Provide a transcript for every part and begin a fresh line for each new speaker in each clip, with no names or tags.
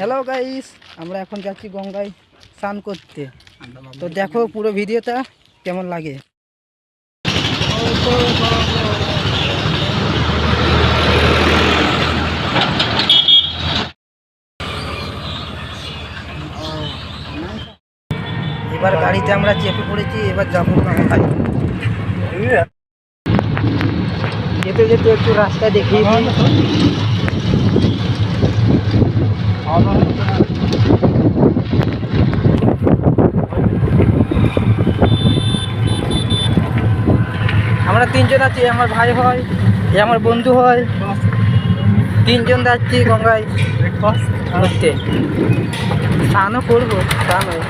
Hello guys আমরা এখন যাচ্ছি গঙ্গায় স্নান করতে। তো দেখো পুরো ভিডিওটা কেমন লাগে। এবার গাড়িতে আমরা চেপে পড়েছি এবার যাব গঙ্গায়। যেতে যেতে একটু রাস্তা দেখিয়ে দিই। আমরা তিনজন আছি আমার ভাই হয় এ আমার বন্ধু হয়। তিনজন যাচ্ছি গঙ্গায়। ঘুরতে। স্নানও করব তা নয়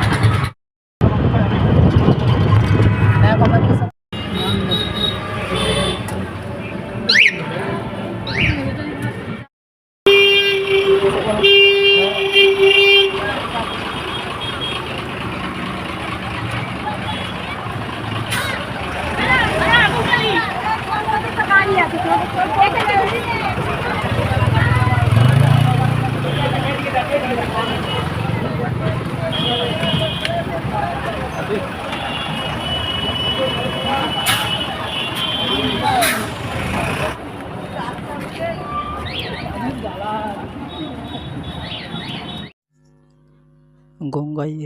গঙ্গায়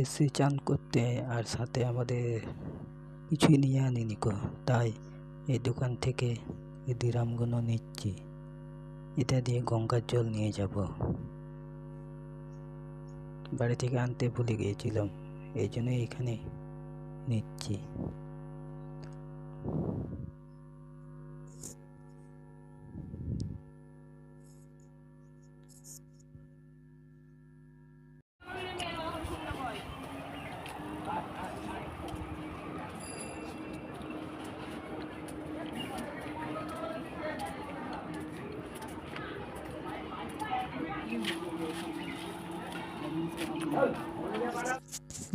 এসে চান করতে আর সাথে আমাদের কিছুই নিয়ে আনিনি কো তাই এই দোকান থেকে দিরামগুলো নিচ্ছি। এটা দিয়ে গঙ্গার জল নিয়ে যাব। বাড়ি থেকে আনতে ভুলে গিয়েছিলাম। এই জন্য এখানে নিচ্ছি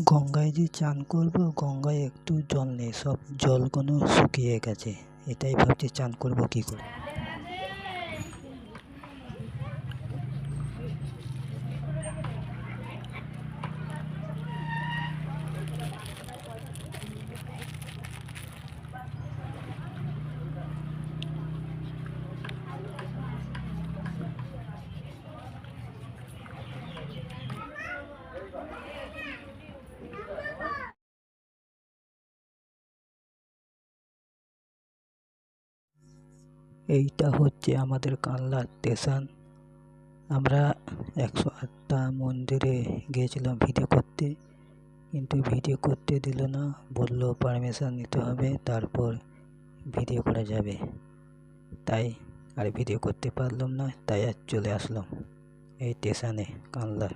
গঙ্গায় যে চান করব, গঙ্গায় একটু জল নেই, সব জলগুলো শুকিয়ে গেছে। এটাই ভাবছি চান করব কি করে। এইটা হচ্ছে আমাদের কানলা স্টেশন। আমরা একশো আটটা মন্দিরে গিয়েছিলাম ভিডিও করতে। কিন্তু ভিডিও করতে দিল না, বলল পারমিশন নিতে হবে, তারপর ভিডিও করা যাবে। তাই আর ভিডিও করতে পারলাম না, তাই আর চলে আসলাম এই স্টেশনে কানলার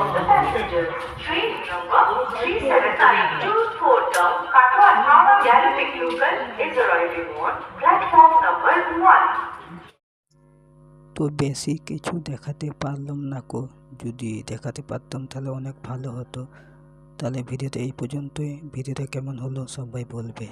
Train number 37924 down Katwa Thana Galactic Local is arriving on platform number 1.
তো বেশি কিছু দেখাতে পারলাম না কো যদি দেখাতে পারতাম তাহলে অনেক ভালো হতো তাহলে ভিডিওটা এই পর্যন্তই ভিডিওটা কেমন হলো সবাই বলবে